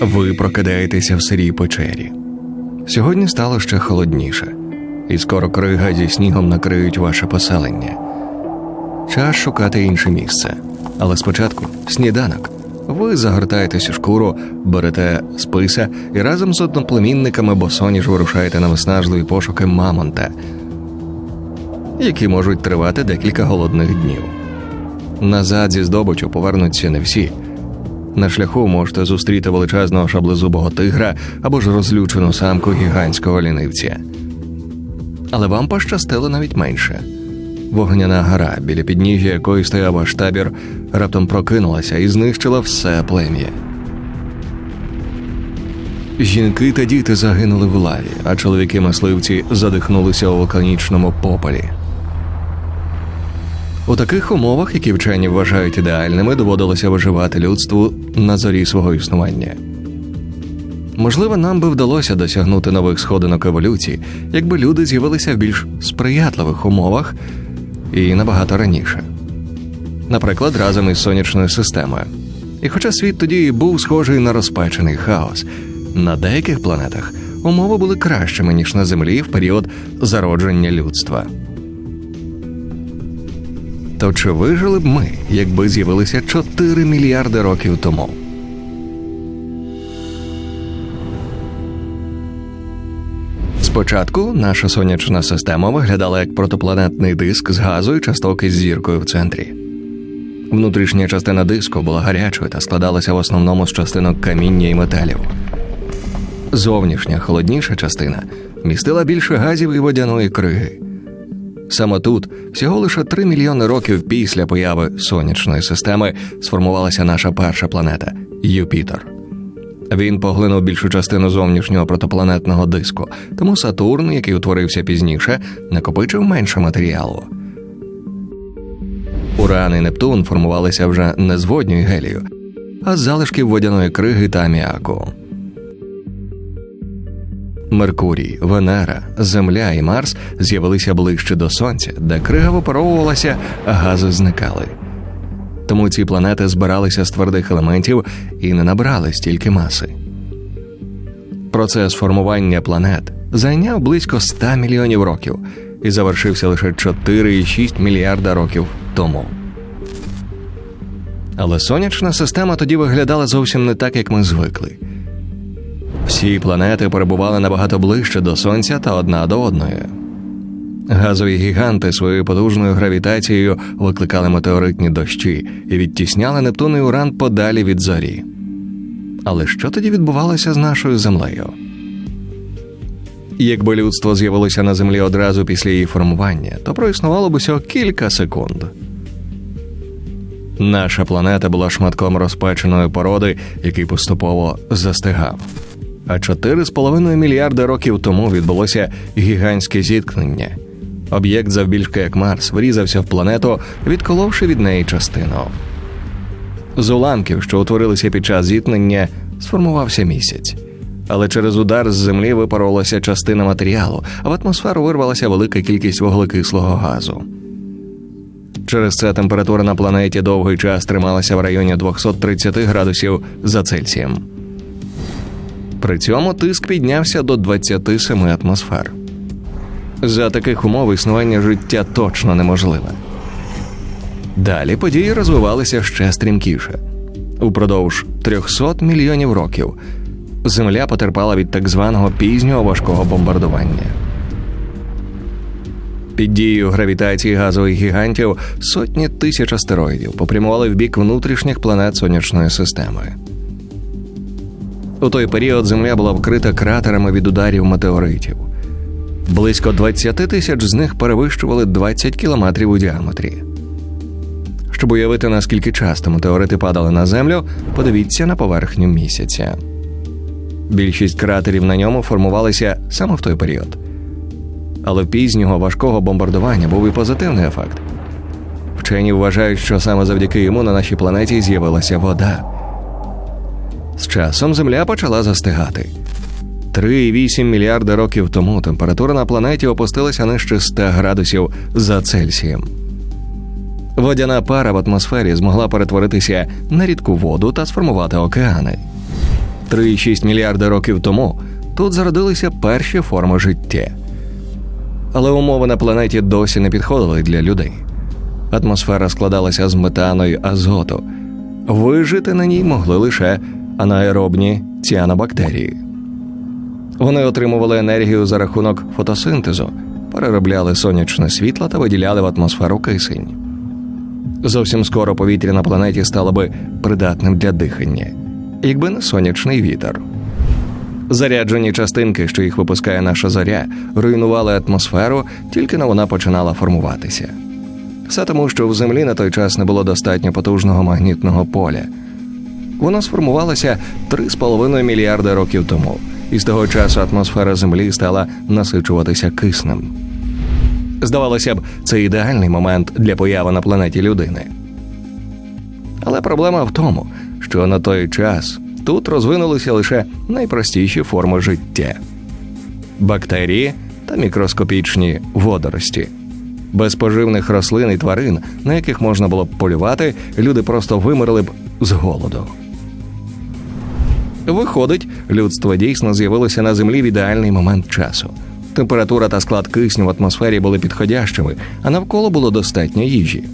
Ви прокидаєтеся в сирій печері. Сьогодні стало ще холодніше, і скоро крига зі снігом накриють ваше поселення. Час шукати інше місце. Але спочатку сніданок. Ви загортаєтесь у шкуру, берете списа і разом з одноплемінниками босоніж вирушаєте на виснажливі пошуки мамонта, які можуть тривати декілька голодних днів. Назад зі здобичу повернуться не всі. На шляху можете зустріти величезного шаблезубого тигра або ж розлючену самку гігантського лінивця. Але вам пощастило навіть менше. Вогняна гора, біля підніжжя якої стояв ваш табір, раптом прокинулася і знищила все плем'я. Жінки та діти загинули в лаві, а чоловіки-мисливці задихнулися у вулканічному попелі. У таких умовах, які вчені вважають ідеальними, доводилося виживати людству на зорі свого існування. Можливо, нам би вдалося досягнути нових сходинок еволюції, якби люди з'явилися в більш сприятливих умовах і набагато раніше. Наприклад, разом із сонячною системою. І хоча світ тоді був схожий на розпечений хаос, на деяких планетах умови були кращими, ніж на Землі в період зародження людства. То чи вижили б ми, якби з'явилися 4 мільярди років тому? Спочатку наша сонячна система виглядала як протопланетний диск з газу і часток із зіркою в центрі. Внутрішня частина диску була гарячою та складалася в основному з частинок каміння і металів. Зовнішня холодніша частина містила більше газів і водяної криги. Саме тут, всього лише 3 мільйони років після появи сонячної системи, сформувалася наша перша планета Юпітер. Він поглинув більшу частину зовнішнього протопланетного диску, тому Сатурн, який утворився пізніше, накопичив менше матеріалу. Уран і Нептун формувалися вже не з водню і гелію, а з залишків водяної криги та аміаку. Меркурій, Венера, Земля і Марс з'явилися ближче до Сонця, де крига випаровувалася, а гази зникали. Тому ці планети збиралися з твердих елементів і не набрали стільки маси. Процес формування планет зайняв близько 100 мільйонів років і завершився лише 4,6 мільярда років тому. Але сонячна система тоді виглядала зовсім не так, як ми звикли. Всі планети перебували набагато ближче до Сонця та одна до одної. Газові гіганти своєю потужною гравітацією викликали метеоритні дощі і відтісняли Нептун і Уран подалі від зорі. Але що тоді відбувалося з нашою землею? Якби людство з'явилося на землі одразу після її формування, то проіснувало б усього кілька секунд. Наша планета була шматком розпеченої породи, який поступово застигав. А 4,5 мільярда років тому відбулося гігантське зіткнення. Об'єкт завбільшки як Марс врізався в планету, відколовши від неї частину. З уламків, що утворилися під час зіткнення, сформувався місяць. Але через удар з землі випарувалася частина матеріалу, а в атмосферу вирвалася велика кількість вуглекислого газу. Через це температура на планеті довгий час трималася в районі 230 градусів за Цельсієм. При цьому тиск піднявся до 27 атмосфер. За таких умов існування життя точно неможливе. Далі події розвивалися ще стрімкіше. Упродовж 300 мільйонів років Земля потерпала від так званого пізнього важкого бомбардування. Під дією гравітації газових гігантів сотні тисяч астероїдів попрямували в бік внутрішніх планет сонячної системи. У той період Земля була вкрита кратерами від ударів метеоритів. Близько 20 тисяч з них перевищували 20 кілометрів у діаметрі. Щоб уявити, наскільки часто метеорити падали на землю, подивіться на поверхню місяця. Більшість кратерів на ньому формувалися саме в той період. Але пізнього важкого бомбардування був і позитивний ефект. Вчені вважають, що саме завдяки йому на нашій планеті з'явилася вода. З часом Земля почала застигати. 3,8 мільярда років тому температура на планеті опустилася нижче 100 градусів за Цельсієм. Водяна пара в атмосфері змогла перетворитися на рідку воду та сформувати океани. 3,6 мільярда років тому тут зародилися перші форми життя. Але умови на планеті досі не підходили для людей. Атмосфера складалася з метану й азоту. Вижити на ній могли лише анаеробні ціанобактерії. Вони отримували енергію за рахунок фотосинтезу, переробляли сонячне світло та виділяли в атмосферу кисень. Зовсім скоро повітря на планеті стало би придатним для дихання, якби не сонячний вітер. Заряджені частинки, що їх випускає наша зоря, руйнували атмосферу, тільки но вона починала формуватися. Все тому, що в землі на той час не було достатньо потужного магнітного поля. Воно сформувалося 3,5 мільярда років тому, і з того часу атмосфера Землі стала насичуватися киснем. Здавалося б, це ідеальний момент для появи на планеті людини. Але проблема в тому, що на той час тут розвинулися лише найпростіші форми життя бактерії та мікроскопічні водорості. Без поживних рослин і тварин, на яких можна було б полювати, люди просто вимерли б з голоду. Виходить, людство дійсно з'явилося на землі в ідеальний момент часу. Температура та склад кисню в атмосфері були підходящими, а навколо було достатньо їжі.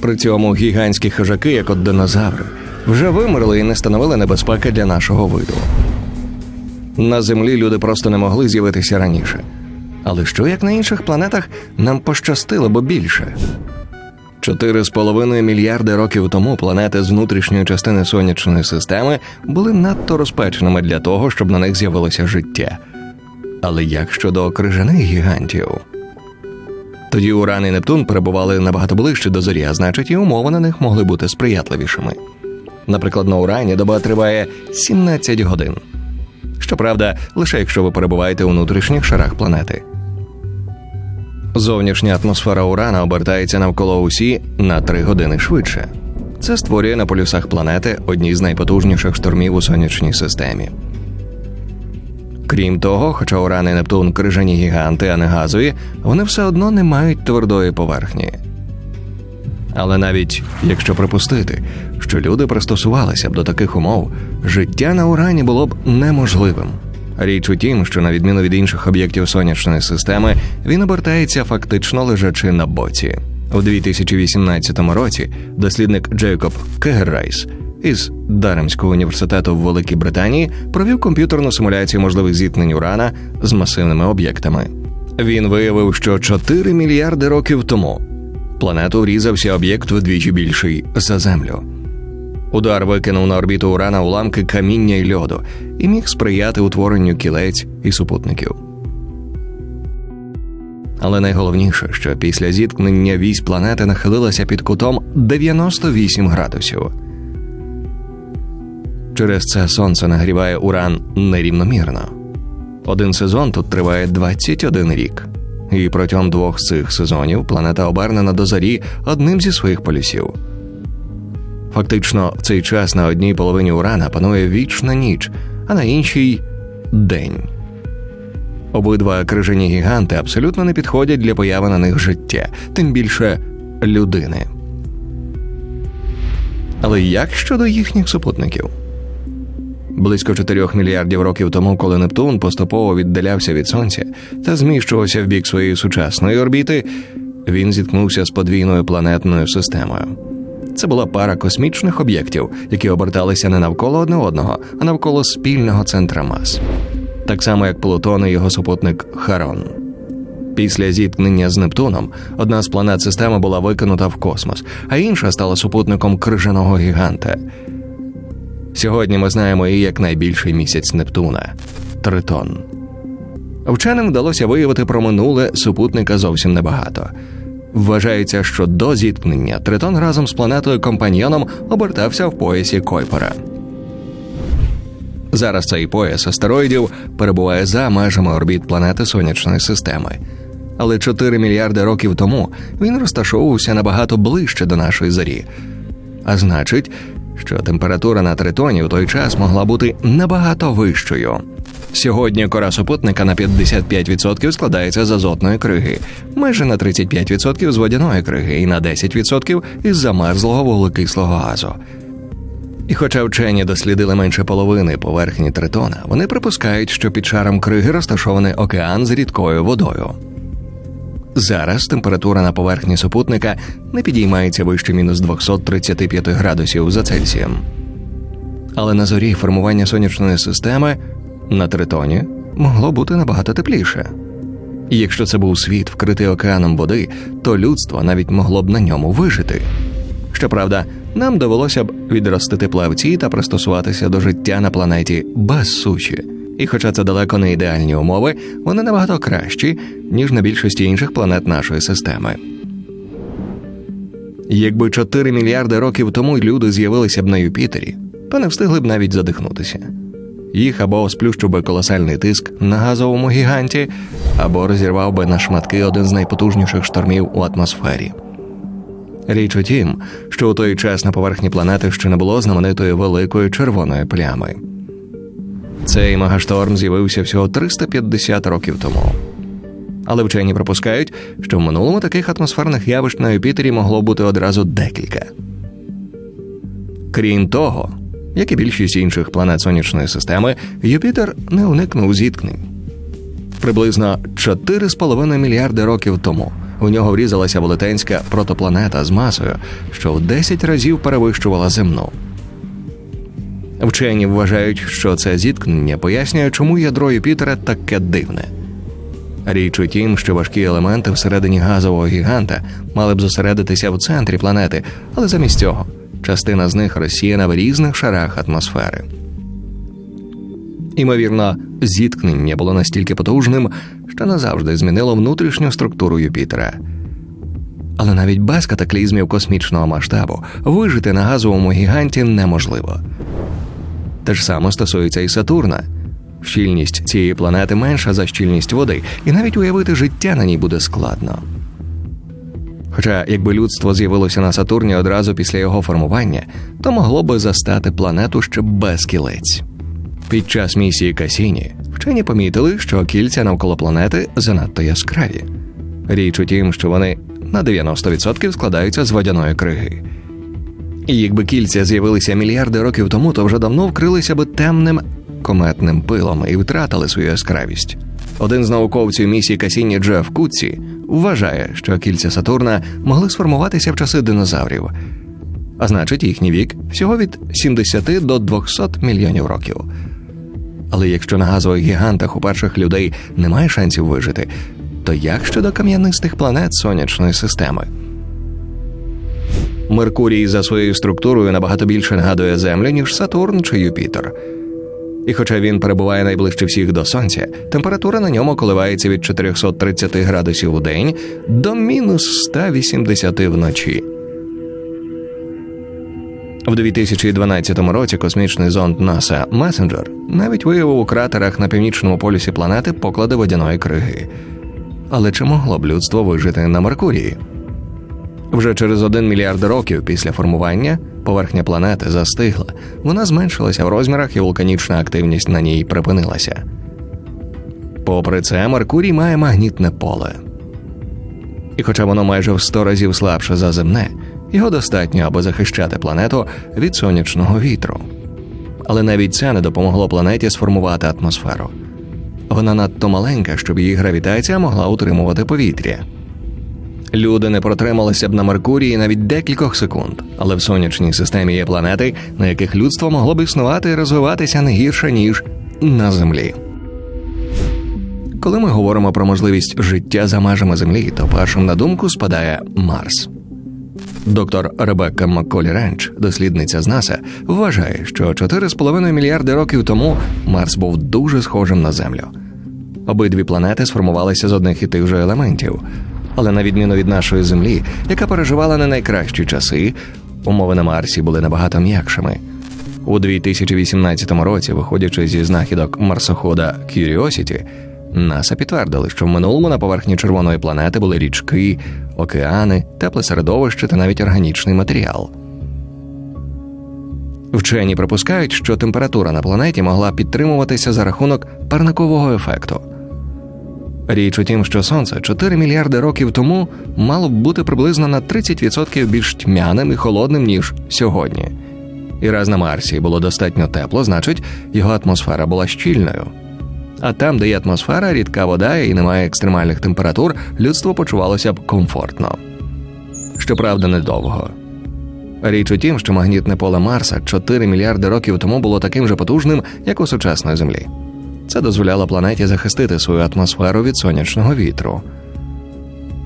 При цьому гігантські хижаки, як от динозаври, вже вимерли і не становили небезпеки для нашого виду. На землі люди просто не могли з'явитися раніше. Але що як на інших планетах нам пощастило бо більше? 4,5 мільярди років тому планети з внутрішньої частини сонячної системи були надто розпеченими для того, щоб на них з'явилося життя. Але як щодо крижаних гігантів? Тоді Уран і Нептун перебували набагато ближче до зорі, а значить, і умови на них могли бути сприятливішими. Наприклад, на Урані доба триває 17 годин. Щоправда, лише якщо ви перебуваєте у внутрішніх шарах планети. Зовнішня атмосфера Урана обертається навколо усі на 3 години швидше. Це створює на полюсах планети одні з найпотужніших штормів у сонячній системі. Крім того, хоча Уран і Нептун крижані гіганти, а не газові, вони все одно не мають твердої поверхні. Але навіть якщо припустити, що люди пристосувалися б до таких умов, життя на Урані було б неможливим. Річ у тім, що на відміну від інших об'єктів сонячної системи, він обертається фактично лежачи на боці. У 2018 році дослідник Джейкоб Кегеррайс із Даремського університету в Великій Британії провів комп'ютерну симуляцію можливих зіткнень урана з масивними об'єктами. Він виявив, що 4 мільярди років тому планету врізався об'єкт вдвічі більший за Землю. Удар викинув на орбіту урана уламки каміння й льоду і міг сприяти утворенню кілець і супутників. Але найголовніше, що після зіткнення вісь планети нахилилася під кутом 98 градусів. Через це сонце нагріває уран нерівномірно. Один сезон тут триває 21 рік, і протягом двох цих сезонів планета обернена до зорі одним зі своїх полюсів. Фактично, в цей час на одній половині урана панує вічна ніч, а на іншій день. Обидва крижані гіганти абсолютно не підходять для появи на них життя, тим більше людини. Але як щодо їхніх супутників? Близько 4 мільярдів років тому, коли Нептун поступово віддалявся від сонця та зміщувався в бік своєї сучасної орбіти, він зіткнувся з подвійною планетною системою. Це була пара космічних об'єктів, які оберталися не навколо одне одного, а навколо спільного центра мас, так само як Плутон і його супутник Харон. Після зіткнення з Нептуном одна з планет системи була викинута в космос, а інша стала супутником крижаного гіганта. Сьогодні ми знаємо її як найбільший місяць Нептуна Тритон. Вченим вдалося виявити про минуле супутника зовсім небагато. Вважається, що до зіткнення Тритон разом з планетою компаньйоном обертався в поясі Койпера. Зараз цей пояс астероїдів перебуває за межами орбіт планети сонячної системи. Але 4 мільярди років тому він розташовувався набагато ближче до нашої зорі. А значить, що температура на тритоні у той час могла бути набагато вищою. Сьогодні кора супутника на 55% складається з азотної криги, майже на 35% з водяної криги і на 10% із замерзлого вуглекислого газу. І хоча вчені дослідили менше половини поверхні Тритона, вони припускають, що під шаром криги розташований океан з рідкою водою. Зараз температура на поверхні супутника не підіймається вище мінус 235 градусів за Цельсієм. Але на зорі формування сонячної системи на Тритоні могло бути набагато тепліше. Якщо це був світ, вкритий океаном води, то людство навіть могло б на ньому вижити. Щоправда, нам довелося б відростити плавці та пристосуватися до життя на планеті без суші. І хоча це далеко не ідеальні умови, вони набагато кращі, ніж на більшості інших планет нашої системи. Якби 4 мільярди років тому люди з'явилися б на Юпітері, то не встигли б навіть задихнутися. Їх або сплющив би колосальний тиск на газовому гіганті, або розірвав би на шматки один з найпотужніших штормів у атмосфері. Річ у тім, що у той час на поверхні планети ще не було знаменитої великої червоної плями. Цей мегашторм з'явився всього 350 років тому. Але вчені припускають, що в минулому таких атмосферних явищ на Юпітері могло бути одразу декілька. Крім того, як і більшість інших планет сонячної системи, Юпітер не уникнув зіткнень. Приблизно 4,5 мільярди років тому у нього врізалася велетенська протопланета з масою, що в 10 разів перевищувала земну. Вчені вважають, що це зіткнення пояснює, чому ядро Юпітера таке дивне. Річ у тім, що важкі елементи всередині газового гіганта мали б зосередитися в центрі планети, але замість цього частина з них розсіяна в різних шарах атмосфери. Імовірно, зіткнення було настільки потужним, що назавжди змінило внутрішню структуру Юпітера. Але навіть без катаклізмів космічного масштабу вижити на газовому гіганті неможливо. Те ж саме стосується і Сатурна. Щільність цієї планети менша за щільність води, і навіть уявити життя на ній буде складно. Хоча, якби людство з'явилося на Сатурні одразу після його формування, то могло би застати планету ще без кілець. Під час місії Касіні вчені помітили, що кільця навколо планети занадто яскраві. Річ у тім, що вони на 90% складаються з водяної криги. І якби кільця з'явилися мільярди років тому, то вже давно вкрилися би темним кометним пилом і втратили свою яскравість. Один з науковців місії Касіні Джеф Кутсі вважає, що кільця Сатурна могли сформуватися в часи динозаврів, а значить, їхній вік всього від 70 до 200 мільйонів років. Але якщо на газових гігантах у перших людей немає шансів вижити, то як щодо кам'янистих планет сонячної системи? Меркурій за своєю структурою набагато більше нагадує Землю, ніж Сатурн чи Юпітер. І хоча він перебуває найближче всіх до сонця, температура на ньому коливається від 430 градусів у день до мінус 180 вночі. В 2012 році космічний зонд NASA Messenger навіть виявив у кратерах на північному полюсі планети поклади водяної криги. Але чи могло б людство вижити на Меркурії? Вже через один мільярд років після формування поверхня планети застигла, вона зменшилася в розмірах і вулканічна активність на ній припинилася. Попри це, Меркурій має магнітне поле. І хоча воно майже в 100 разів слабше за земне, його достатньо, аби захищати планету від сонячного вітру. Але навіть це не допомогло планеті сформувати атмосферу. Вона надто маленька, щоб її гравітація могла утримувати повітря. Люди не протрималися б на Меркурії навіть декількох секунд, але в сонячній системі є планети, на яких людство могло б існувати і розвиватися не гірше ніж на Землі. Коли ми говоримо про можливість життя за межами Землі, то першим на думку спадає Марс. Доктор Ребекка Макколі Ренч, дослідниця з НАСА, вважає, що 4,5 мільярди років тому Марс був дуже схожим на Землю. Обидві планети сформувалися з одних і тих же елементів. Але на відміну від нашої землі, яка переживала не найкращі часи, умови на Марсі були набагато м'якшими. У 2018 році, виходячи зі знахідок марсохода Curiosity, НАСА підтвердили, що в минулому на поверхні червоної планети були річки, океани, тепле середовище та навіть органічний матеріал. Вчені припускають, що температура на планеті могла підтримуватися за рахунок парникового ефекту. Річ у тім, що сонце 4 мільярди років тому мало б бути приблизно на 30% більш тьмяним і холодним ніж сьогодні. І раз на Марсі було достатньо тепло, значить, його атмосфера була щільною. А там, де є атмосфера, рідка вода і немає екстремальних температур, людство почувалося б комфортно. Щоправда, недовго. Річ у тім, що магнітне поле Марса 4 мільярди років тому було таким же потужним, як у сучасної Землі. Це дозволяло планеті захистити свою атмосферу від сонячного вітру.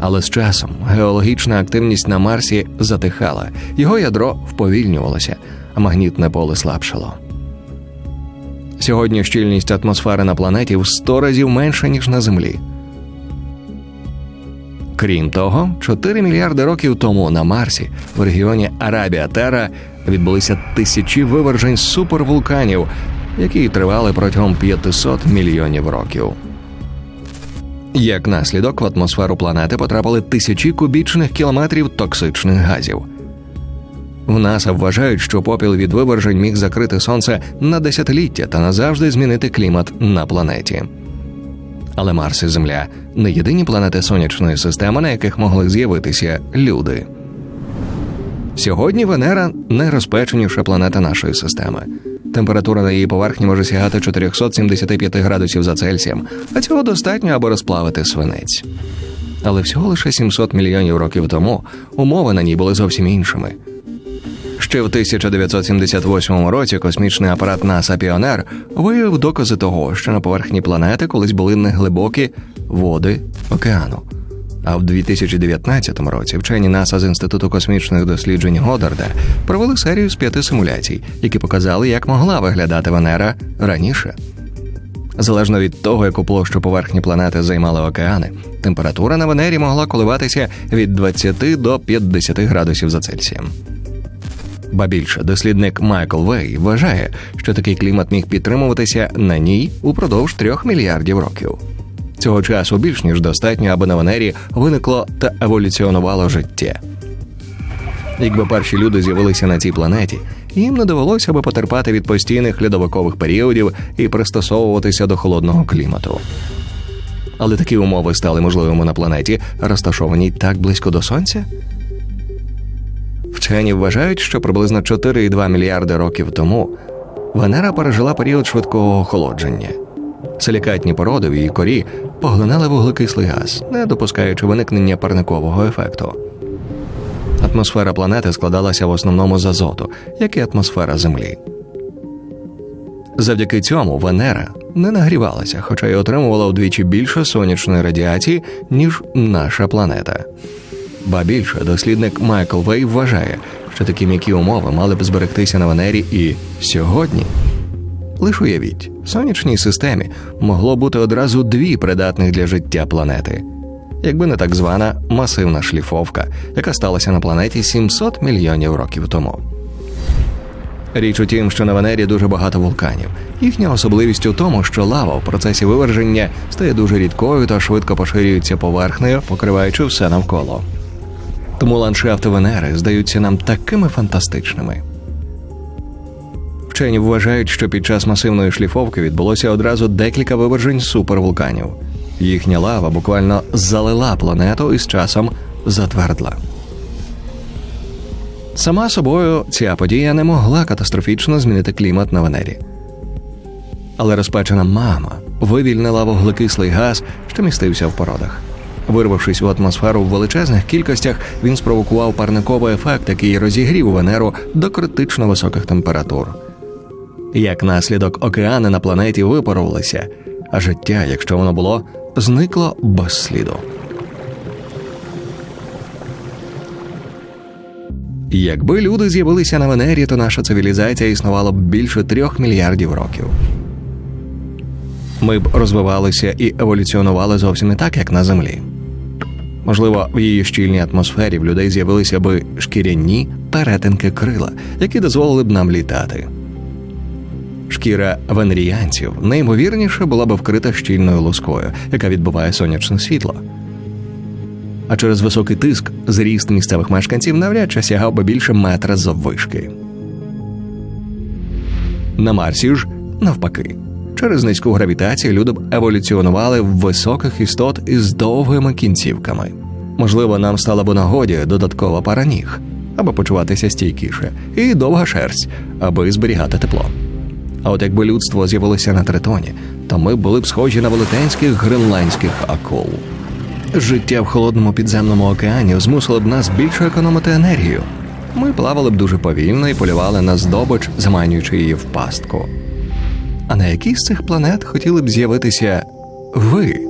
Але з часом геологічна активність на Марсі затихала, його ядро вповільнювалося, а магнітне поле слабшало. Сьогодні щільність атмосфери на планеті в 100 разів менша, ніж на Землі. Крім того, 4 мільярди років тому на Марсі, в регіоні Арабія Тера, відбулися тисячі вивержень супервулканів, які тривали протягом 500 мільйонів років. Як наслідок в атмосферу планети потрапили тисячі кубічних кілометрів токсичних газів. В НАСА вважають, що попіл від вивержень міг закрити сонце на десятиліття та назавжди змінити клімат на планеті. Але Марс і Земля не єдині планети сонячної системи, на яких могли з'явитися люди. Сьогодні Венера найрозпеченіша планета нашої системи. Температура на її поверхні може сягати 475 градусів за Цельсієм, а цього достатньо, аби розплавити свинець. Але всього лише 700 мільйонів років тому умови на ній були зовсім іншими. Ще в 1978 році космічний апарат НАСА Піонер виявив докази того, що на поверхні планети колись були неглибокі води океану. А в 2019 році вчені НАСА з Інституту космічних досліджень Годдарда провели серію з п'яти симуляцій, які показали, як могла виглядати Венера раніше. Залежно від того, яку площу поверхні планети займали океани, температура на Венері могла коливатися від 20 до 50 градусів за Цельсієм. Ба більше, дослідник Майкл Вей вважає, що такий клімат міг підтримуватися на ній упродовж трьох мільярдів років. Цього часу більш ніж достатньо, аби на Венері виникло та еволюціонувало життя. Якби перші люди з'явилися на цій планеті, їм не довелося би потерпати від постійних льодовикових періодів і пристосовуватися до холодного клімату. Але такі умови стали можливими на планеті, розташованій так близько до сонця. Вчені вважають, що приблизно 4,2 мільярди років тому Венера пережила період швидкого охолодження. Силікатні породи в її корі поглинали вуглекислий газ, не допускаючи виникнення парникового ефекту. Атмосфера планети складалася в основному з азоту, як і атмосфера Землі. Завдяки цьому Венера не нагрівалася, хоча й отримувала вдвічі більше сонячної радіації, ніж наша планета. Ба більше дослідник Майкл Вей вважає, що такі м'які умови мали б зберегтися на Венері і сьогодні. Лиш уявіть, в сонячній системі могло бути одразу дві придатних для життя планети, якби не так звана масивна шліфовка, яка сталася на планеті 700 мільйонів років тому. Річ у тім, що на Венері дуже багато вулканів. Їхня особливість у тому, що лава в процесі виверження стає дуже рідкою та швидко поширюється поверхнею, покриваючи все навколо. Тому ландшафти Венери здаються нам такими фантастичними. Вчені вважають, що під час масивної шліфовки відбулося одразу декілька вивержень супервулканів. Їхня лава буквально залила планету і з часом затвердла. Сама собою ця подія не могла катастрофічно змінити клімат на Венері. Але розпечена мама вивільнила вуглекислий газ, що містився в породах. Вирвавшись в атмосферу в величезних кількостях, він спровокував парниковий ефект, який розігрів Венеру до критично високих температур. Як наслідок, океани на планеті випарувалися, а життя, якщо воно було, зникло без сліду. Якби люди з'явилися на Венері, то наша цивілізація існувала б більше трьох мільярдів років. Ми б розвивалися і еволюціонували зовсім не так, як на Землі. Можливо, в її щільній атмосфері в людей з'явилися би шкіряні перетинки крила, які дозволили б нам літати. Шкіра венеріянців неймовірніше була б вкрита щільною лускою, яка відбиває сонячне світло. А через високий тиск зріст місцевих мешканців навряд чи сягав би більше метра заввишки. На Марсі ж навпаки. Через низьку гравітацію люди б еволюціонували в високих істот із довгими кінцівками. Можливо, нам стала б нагоді додаткова пара ніг, аби почуватися стійкіше, і довга шерсть, аби зберігати тепло. А от якби людство з'явилося на тритоні, то ми були б схожі на велетенських гренландських акул. Життя в холодному підземному океані змусило б нас більше економити енергію. Ми плавали б дуже повільно і полювали на здобич, заманюючи її в пастку. А на якій з цих планет хотіли б з'явитися ви?